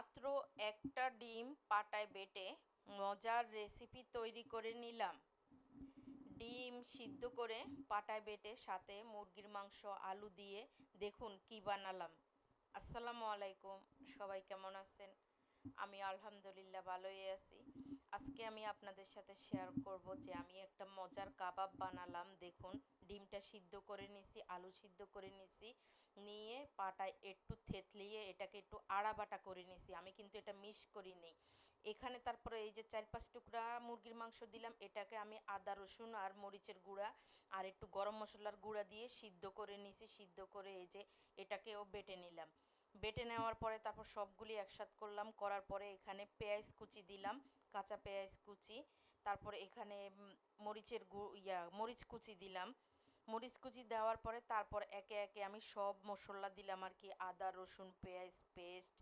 মাত্র একটা ডিম পাটায় বেটে মজার রেসিপি তৈরি করে নিলাম। ডিম সিদ্ধ করে পাটায় বেটে সাথে মুরগির মাংস, আলু দিয়ে দেখুন কি বানালাম। আসসালামু আলাইকুম, সবাই কেমন আছেন? আমি আলহামদুলিল্লাহ ভালোই আছি। আজকে আমি আপনাদের সাথে শেয়ার করব যে আমি একটা মজার কাবাব বানালাম। দেখুন, ডিমটা সিদ্ধ করে নিছি, আলু সিদ্ধ করে নিছি, নিয়ে পাটায় একটু থেতলিয়ে এটাকে একটু আড়াবাটা করে নিছি। আমি কিন্তু এটা মিস করি নেই এখানে তারপরে এই যে চার পাঁচ টুকরা মুরগির মাংস দিলাম, এটাকে আমি আদা, রসুন আর মরিচের গুঁড়া আর একটু গরম মশলার গুঁড়া দিয়ে সিদ্ধ করে নিছি। সিদ্ধ করে এই যে এটাকেও বেটে নিলাম। বেটে নেওয়ার পরে তারপর সবগুলি একসাথ করলাম, করার পরে এখানে পেঁয়াজ কুচি দিলাম, কাঁচা পেঁয়াজ কুচি, তারপরে এখানে মরিচের গু, ইয়া, মরিচ কুচি দিলাম। মরিচ কুচি দেওয়ার পরে তারপর একে একে আমি সব মশলা দিলাম আর কি, আদা, রসুন, পেঁয়াজ, পেস্ট,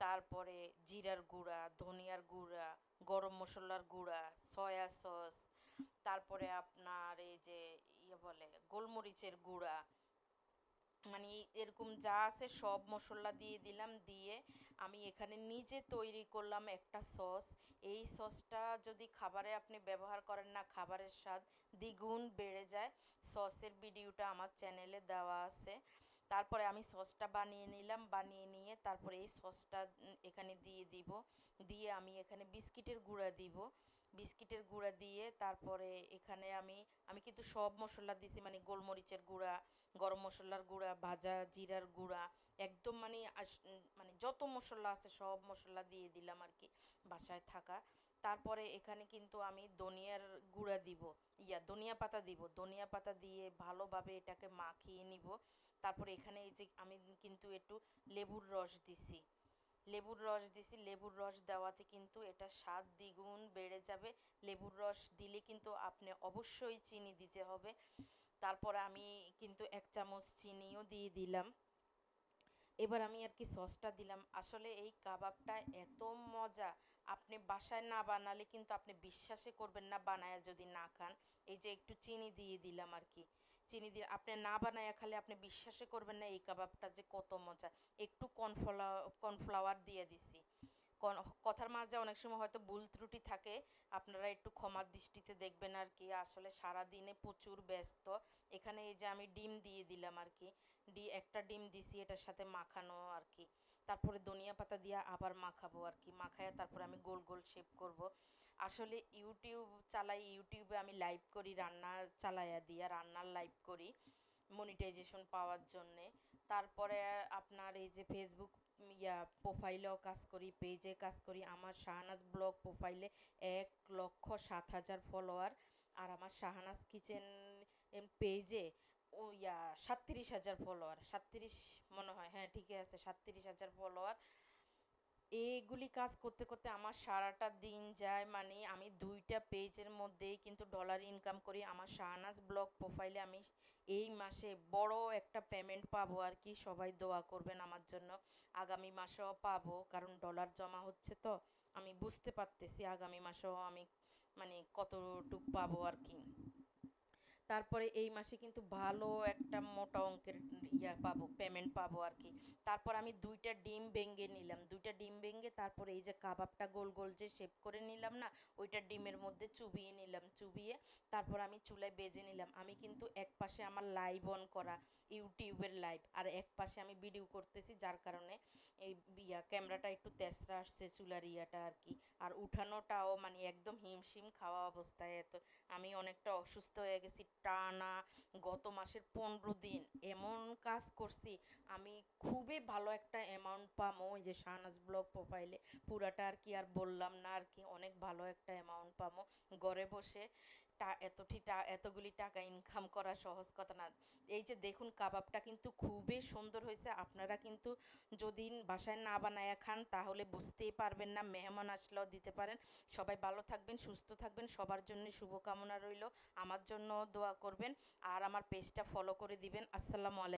তারপরে জিরার গুঁড়া, ধনিয়ার গুঁড়া, গরম মশলার গুঁড়া, সয়া সস, তারপরে আপনার এই যে ইয়ে বলে, গোলমরিচের গুঁড়া মানে এরকম যা আছে সব মশলা দিয়ে দিলাম, দিয়ে আমি এখানে নিজে তৈরি করলাম একটা সস। এই সসটা যদি খাবারে আপনি ব্যবহার করেন না, খাবারের স্বাদ দ্বিগুণ বেড়ে যায়। সসের ভিডিওটা আমার চ্যানেলে দেওয়া আছে। তারপরে আমি সসটা বানিয়ে নিলাম, বানিয়ে নিয়ে তারপরে এই সসটা এখানে দিয়ে দিব। দিয়ে আমি এখানে বিস্কিটের গুঁড়া দিব। বিস্কিটের গুঁড়া দিয়ে তারপরে এখানে আমি আমি কিন্তু সব মশলা দিছি মানে গোলমরিচের গুঁড়া, গরম মশলার গুঁড়া, ভাজা জিরার গুঁড়া, একদম মানে মানে যত মশলা আছে সব মশলা দিয়ে দিলাম আর কি বাসায় থাকা। তারপরে এখানে কিন্তু আমি ধনিয়ার গুঁড়া দিব, ইয়া, ধনিয়া পাতা দিব, ধনিয়া পাতা দিয়ে ভালোভাবে এটাকে মাখিয়ে নিব। তারপরে এখানে এই যে আমি কিন্তু একটু লেবুর রস দিছি। লেবুর রস দিছি, লেবুর রস দেওয়াতে কিন্তু এটা স্বাদ দ্বিগুণ বেড়ে যাবে। লেবুর রস দিলে কিন্তু আপনি অবশ্যই চিনি দিতে হবে। তারপর আমি কিন্তু এক চামচ চিনিও দিয়ে দিলাম। এবার আমি আর কি সসটা দিলাম। আসলে এই কাবাবটা এত মজা, আপনি বাসায় না বানালে কিন্তু আপনি বিশ্বাসই করবেন না, বানায় যদি না খান। এই যে একটু চিনি দিয়ে দিলাম আর কি। চিনি দিয়ে আপনি না বানায় খালে আপনি বিশ্বাসই করবেন না এই কাবাবটা যে কত মজা। একটু কর্নফ্লাওয়ার কর্নফ্লাওয়ার দিয়ে দিছি। কথার মাঝে অনেক সময় হয়তো ভুল ত্রুটি থাকে, আপনারা একটু ক্ষমার দৃষ্টিতে দেখবেন আর কি আসলে সারা দিনে প্রচুর ব্যস্ত। এখানে এই যে আমি ডিম দিয়ে দিলাম আর কি ডি, একটা ডিম দিছি, এটার সাথে মাখানো আর কি তারপরে ধনিয়া পাতা দিয়ে আবার মাখাবো আর কি মাখায় তারপরে আমি গোল গোল শেপ করব। আসলে ইউটিউব চালাই, ইউটিউবে আমি লাইভ করি, রান্না চালাইয়া দিয়া, রান্নার লাইভ করি মনিটাইজেশন পাওয়ার জন্যে। তারপরে আপনার এই যে ফেসবুক ইয়া প্রোফাইলেও কাজ করি পেজে কাজ করি। আমার শাহনাজ ব্লগ প্রোফাইলে এক লক্ষ সাত হাজার ফলোয়ার আর আমার শাহনাজ কিচেন পেজে ও ইয়া সাতত্রিশ হাজার ফলোয়ার সাতত্রিশ মনে হয় হ্যাঁ ঠিকই আছে, সাতত্রিশ হাজার ফলোয়ার এইগুলি কাজ করতে করতে আমার সারাটা দিন যায়। মানে আমি দুইটা পেজের মধ্যেই কিন্তু ডলার ইনকাম করি। আমার শাহনাজ ব্লগ প্রোফাইলে আমি এই মাসে বড় একটা পেমেন্ট পাবো আর কি। সবাই দোয়া করবেন আমার জন্য। আগামী মাসেও পাবো, কারণ ডলার জমা হচ্ছে তো। আমি বুঝতে পারতেছি আগামী মাসেও আমি মানে কতটুক পাবো আর কি। তারপরে এই মাসে কিন্তু ভালো একটা মোটা অঙ্কের ইয়া পাবো পেমেন্ট পাবো আর কি। তারপর আমি দুইটা ডিম ভেঙে নিলাম। দুইটা ডিম ভেঙে তারপরে এই যে কাবাবটা গোল গোল যে শেপ করে নিলাম না, ওইটা ডিমের মধ্যে চুবিয়ে নিলাম। চুবিয়ে তারপর আমি চুলায় বেজে নিলাম। আমি কিন্তু এক পাশে আমার লাইভ অন করা, ইউটিউবের লাইভ আর এক পাশে আমি ভিডিও করতেছি, যার কারণে এই ইয়া ক্যামেরাটা একটু তেসরা আসছে চুলার ইয়াটা আর কি। আর উঠানোটাও মানে একদম হিমশিম খাওয়া অবস্থায় এত, আমি অনেকটা অসুস্থ হয়ে গেছি টানা গত মাসের পনেরো দিন এমন কাজ করছি, আমি খুবই ভালো একটা অ্যামাউন্ট পামো ওই যে শাহনাজ ব্লগ প্রোফাইলে পুরাটা আর কি আর বললাম না, আর কি অনেক ভালো একটা অ্যামাউন্ট পামো ঘরে বসে টা, এতটি টা, এতগুলি টাকা ইনকাম করা সহজ কথা না। এই যে দেখুন, কাবাবটা কিন্তু খুবই সুন্দর হয়েছে। আপনারা কিন্তু যদি বাসায় না বানায় খান, তাহলে বুঝতেই পারবেন না, মেহমান আসলেও দিতে পারেন। সবাই ভালো থাকবেন, সুস্থ থাকবেন। সবার জন্য শুভকামনা রইল। আমার জন্য দোয়া করবেন আর আমার পেজটা ফলো করে দিবেন। আসসালামু আলাইকুম।